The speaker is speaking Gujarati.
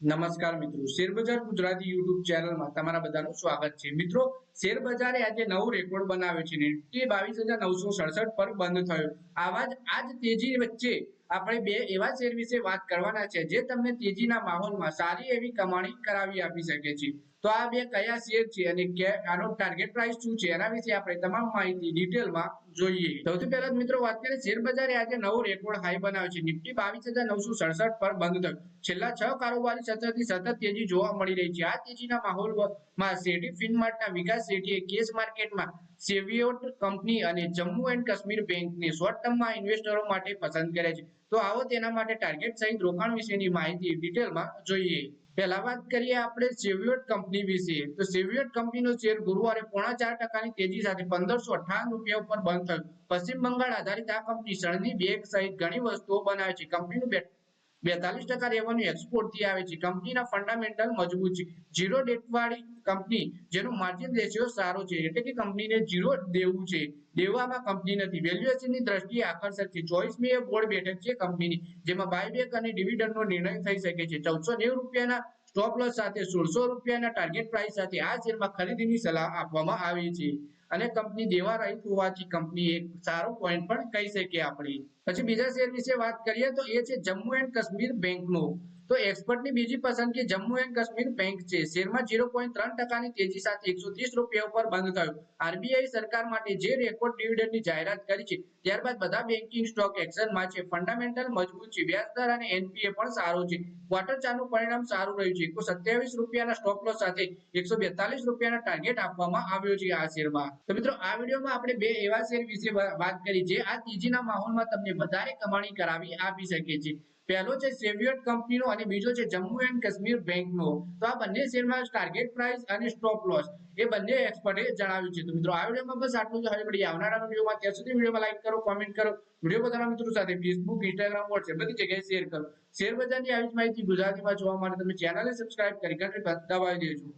નમસ્કાર મિત્રો. શેરબજાર ગુજરાતી યુટ્યુબ ચેનલમાં તમારા બધાનું સ્વાગત છે. મિત્રો, શેરબજારે આજે નવો રેકોર્ડ બનાવ્યો છે નિફ્ટી બાવીસ હજાર નવસો સડસઠ પર બંધ થયો. આવા આજ તેજી વચ્ચે આપણે બે એવા શેર વિશે વાત કરવાના છે જે તમને તેજીના માહોલમાં સારી એવી કમાણી કરાવી આપી શકે છે. તો આ બે કયા શેર છે અને આનો ટાર્ગેટ પ્રાઇસ શું છે એના વિશે આપણે તમામ માહિતી ડિટેલમાં જોઈએ. સૌથી પહેલા મિત્રો વાત કરીએ શેર બજારે આજે નવો રેકોર્ડ હાઈ બનાવ્યો છે. નિફ્ટી બાવીસ હજાર નવસો સડસઠ પર બંધ થયો. છેલ્લા છ કારોબારી સત્રથી સતત તેજી જોવા મળી રહી છે. આ તેજીના માહોલમાં શેઠી ફિનમાર્ટના વિકાસ શેઠીએ કેસ માર્કેટમાં સેવિયોટ કંપની અને જમ્મુ એન્ડ કાશ્મીર બેંકને શોર્ટ ટર્મમાં ઇન્વેસ્ટરો માટે પસંદ કરે છે. તો આવો તેના માટે ટાર્ગેટ સહિત રોકાણ વિશેની માહિતી ડિટેલમાં જોઈએ. પહેલા વાત કરીએ આપણે સેવિયોટ કંપની વિશે. તો સેવિયોટ કંપનીનો શેર ગુરુવારે પોણા ચાર ટકાની તેજી સાથે પંદરસો અઠાવન રૂપિયા ઉપર બંધ થયો. પશ્ચિમ બંગાળ આધારિત આ કંપની શણની બેગ સહિત ઘણી વસ્તુઓ બનાવે છે. કંપનીનું બેતાલીસ ટકા રેવન્યુ એક્સપોર્ટથી આવે છે. કંપનીના ફંડામેન્ટલ મજબૂત છે. ઝીરો ડેટ વાળી કંપની જેનું માર્જિન રેશિયો સારો છે. એટલે કે કંપનીને ઝીરો દેવું છે. દેવામાં કંપની નથી. વેલ્યુએશનની દ્રષ્ટિએ આકર્ષક છે. ચોવીસમી એ બોર્ડ બેઠક છે કંપનીની જેમાં બાયબેક અને ડિવિડન્ડનો નિર્ણય થઈ શકે છે. ચૌદસો નેવું રૂપિયાના સ્ટોપ લોસ સાથે, સોળસો રૂપિયાના ટાર્ગેટ પ્રાઇસ સાથે આ શેરમાં ખરીદીની સલાહ આપવામાં આવી છે. અને કંપની દેવા રહી હોવાથી કંપની એક સારો પોઈન્ટ પણ કહી શકીએ આપણે. પછી બીજા શેર વિશે વાત કરીએ તો એ છે જમ્મુ એન્ડ કાશ્મીર બેંકનો તો એક્સપર્ટની બીજી પસંદગી જમ્મુ એન્ડ કાશ્મીર બેંક છે. શેરમાં ઝીરો પોઈન્ટ ત્રણ ટકાની તેજી સાથે એકસો ત્રીસ રૂપિયા ઉપર બંધ થયું. આરબીઆઈ સરકાર માટે જે રેકોર્ડ ડિવિડન્ડની જાહેરાત કરી છે, ત્યારબાદ બધા બેન્કિંગ સ્ટોક એક્શનમાં છે. ફંડામેન્ટલ મજબૂત છે. વ્યાજ અને એનપીએ પણ સારો છે. ક્વાર્ટર ચારનું પરિણામ સારું રહ્યું છે. એકસો સત્યાવીસ રૂપિયાના સ્ટોપ લોસ સાથે એકસો બેતાલીસ રૂપિયાના ટાર્ગેટ આપવામાં આવ્યો છે આ શેરમાં. તો મિત્રો, આ વિડીયોમાં આપણે બે એવા શેર વિશે વાત કરી, જે આ તેજીના માહોલમાં તમને વધારે કમાણી કરાવી આપી શકે છે. પહેલો છે સેવિયટ કંપનીનો અને બીજો છે જમ્મુ એન્ડ કાશ્મીર બેંકનો. તો આ બંને શેરમાં ટાર્ગેટ પ્રાઇસ અને સ્ટોપ લોસ એ બંને એક્સપર્ટે જણાવ્યું છે. તો મિત્રો, આ વિડીયોમાં બસ આટલું જ. હવે મળી આવનારા વિડીયોમાં. ત્યાં સુધી વિડીયોમાં લાઈક કરો કોમેન્ટ કરો. વીડિયો બધાના મિત્રો સાથે ફેસબુક ઇન્સ્ટાગ્રામ વોટ્સએપ બધી જગ્યાએ શેર કરો. શેર બજારની આવી જ માહિતી ગુજરાતીમાં જોવા માટે તમે ચેનલને સબસ્ક્રાઇબ કરી ઘંટી દબાવી દેજો